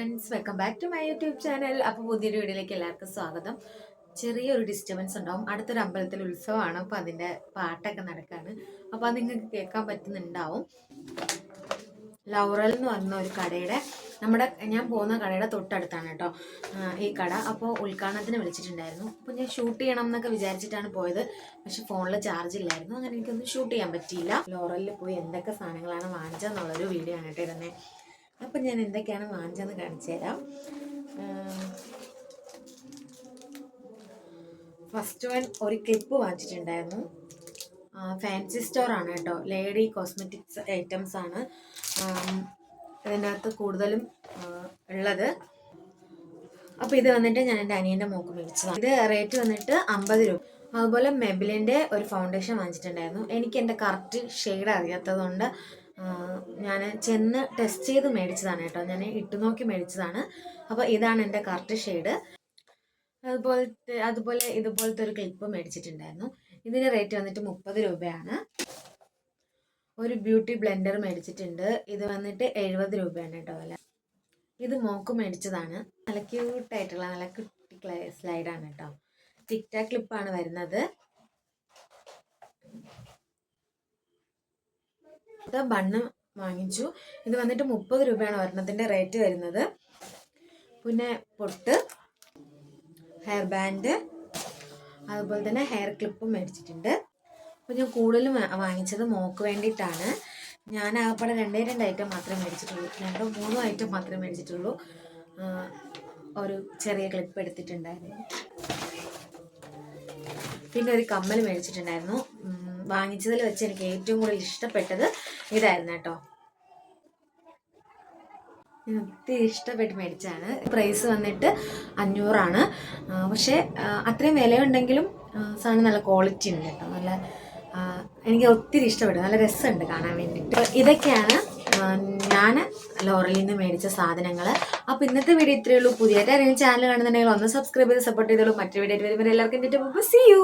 Friends welcome back to my YouTube channel അപ്പോൾ പുതിയൊരു വീഡിയോയിലേക്ക് എല്ലാവർക്കും സ്വാഗതം. ചെറിയൊരു ഡിസ്റ്റർബൻസ് ഉണ്ടാവും. അടുത്തൊരു അമ്പലത്തിൽ ഉത്സവമാണ്. അപ്പോൾ അതിന്റെ പാട്ടൊക്കെ നടക്കുകയാണ് അപ്പോൾ അത് നിങ്ങൾക്ക് കേൾക്കാൻ പറ്റുന്നുണ്ടാവും. ലൗറൽ എന്ന് പറഞ്ഞ ഒരു കടയുടെ നമ്മുടെ ഞാൻ പോകുന്ന കടയുടെ തൊട്ടടുത്താണ് കേട്ടോ. ഈ കട. അപ്പോൾ ഉദ്ഘാടനത്തിന് വിളിച്ചിട്ടുണ്ടായിരുന്നു. അപ്പോൾ ഞാൻ ഷൂട്ട് ചെയ്യണം എന്നൊക്കെ വിചാരിച്ചിട്ടാണ് പോയത്. പക്ഷെ ഫോണിൽ ചാർജ് ഇല്ലായിരുന്നു. അങ്ങനെ എനിക്കൊന്നും ഷൂട്ട് ചെയ്യാൻ പറ്റിയില്ല. ലോറലിൽ പോയി എന്തൊക്കെ സാധനങ്ങളാണ് വാങ്ങിച്ചതെന്നുള്ളൊരു വീഡിയോ ആണ് കേട്ടോ ഇടുന്നത് അപ്പം ഞാൻ എന്തൊക്കെയാണ് വാങ്ങിച്ചതെന്ന് കാണിച്ചു തരാം. ഫസ്റ്റ് വൺ ഒരു ക്ലിപ്പ് വാങ്ങിച്ചിട്ടുണ്ടായിരുന്നു. ഫാൻസി സ്റ്റോർ ആണ് കേട്ടോ. ലേഡി കോസ്മെറ്റിക്സ് ഐറ്റംസ് ആണ്. ഇതിനകത്ത് കൂടുതലും ഉള്ളത്. അപ്പോൾ ഇത് വന്നിട്ട് ഞാൻ എന്റെ അനിയന്റെ മോക്ക് മേടിച്ചതാണ്. ഇത് റേറ്റ് വന്നിട്ട് അമ്പത് രൂപ. അതുപോലെ മെബിലിന്റെ ഒരു ഫൗണ്ടേഷൻ വാങ്ങിച്ചിട്ടുണ്ടായിരുന്നു. എനിക്ക് എന്റെ കറക്റ്റ് ഷെയ്ഡ് അറിയാത്തതുകൊണ്ട് ഞാൻ ചെന്ന് ടെസ്റ്റ് ചെയ്ത് മേടിച്ചതാണ് കേട്ടോ. ഞാൻ ഇട്ട് നോക്കി മേടിച്ചതാണ്. അപ്പോൾ ഇതാണ് എന്റെ കറക്റ്റ് ഷെയ്ഡ് അതുപോലത്തെ അതുപോലെ ഇതുപോലത്തെ ഒരു ക്ലിപ്പ് മേടിച്ചിട്ടുണ്ടായിരുന്നു. ഇതിന്റെ റേറ്റ് വന്നിട്ട് മുപ്പത് രൂപയാണ്. ഒരു ബ്യൂട്ടി ബ്ലെൻഡർ മേടിച്ചിട്ടുണ്ട്. ഇത് വന്നിട്ട് എഴുപത് രൂപയാണ് കേട്ടോ അല്ല ഇത് മോക്ക് മേടിച്ചതാണ്. നല്ല ക്യൂട്ടായിട്ടുള്ള നല്ല കുട്ടി സ്ലൈഡാണ് കേട്ടോ. ടിക് ടാക് ക്ലിപ്പാണ് വരുന്നത്. ബണ്ണ് വാങ്ങിച്ചു. ഇത് വന്നിട്ട് മുപ്പത് രൂപയാണ് ഒരെണ്ണത്തിന്റെ റേറ്റ് വരുന്നത്. പിന്നെ പൊട്ട് ഹെയർ ബാൻഡ് അതുപോലെ തന്നെ ഹെയർ ക്ലിപ്പും മേടിച്ചിട്ടുണ്ട്. അപ്പോൾ ഞാൻ കൂടുതലും വാങ്ങിച്ചത് മോക്ക് വേണ്ടിയിട്ടാണ്. ഞാൻ ആകപ്പാടെ രണ്ടേ രണ്ട് ഐറ്റം മാത്രമേ മേടിച്ചിട്ടുള്ളൂ. രണ്ടോ മൂന്നോ ഐറ്റം മാത്രമേ മേടിച്ചിട്ടുള്ളൂ. ഒരു ചെറിയ ക്ലിപ്പ് എടുത്തിട്ടുണ്ടായിരുന്നു. പിന്നെ ഒരു കമ്മൽ മേടിച്ചിട്ടുണ്ടായിരുന്നു. വാങ്ങിച്ചതിൽ വെച്ച് എനിക്ക് ഏറ്റവും കൂടുതൽ ഇഷ്ടപ്പെട്ടത് ഇതായിരുന്നു കേട്ടോ. ഒത്തിരി ഇഷ്ടപ്പെട്ട് മേടിച്ചാണ് പ്രൈസ് വന്നിട്ട് അഞ്ഞൂറാണ്. പക്ഷേ അത്രയും വിലയുണ്ടെങ്കിലും സാധനം നല്ല ക്വാളിറ്റി ഉണ്ട് കേട്ടോ. നല്ല എനിക്ക് ഒത്തിരി ഇഷ്ടപ്പെട്ടു. നല്ല രസമുണ്ട് കാണാൻ വേണ്ടിയിട്ട്. ഇതൊക്കെയാണ് ഞാൻ ലോറലിൽ നിന്ന് മേടിച്ച സാധനങ്ങൾ അപ്പോൾ ഇന്നത്തെ വീഡിയോ ഇത്രയേ ഉള്ളൂ. പുതിയതായിട്ട് ആരെങ്കിലും ചാനൽ കാണുന്നുണ്ടെങ്കിൽ ഒന്ന് സബ്സ്ക്രൈബ് ചെയ്ത് സപ്പോർട്ട് ചെയ്തോളൂ. മറ്റൊരു വീഡിയോ വരുമ്പോൾ എല്ലാവർക്കും എന്റെ സി യു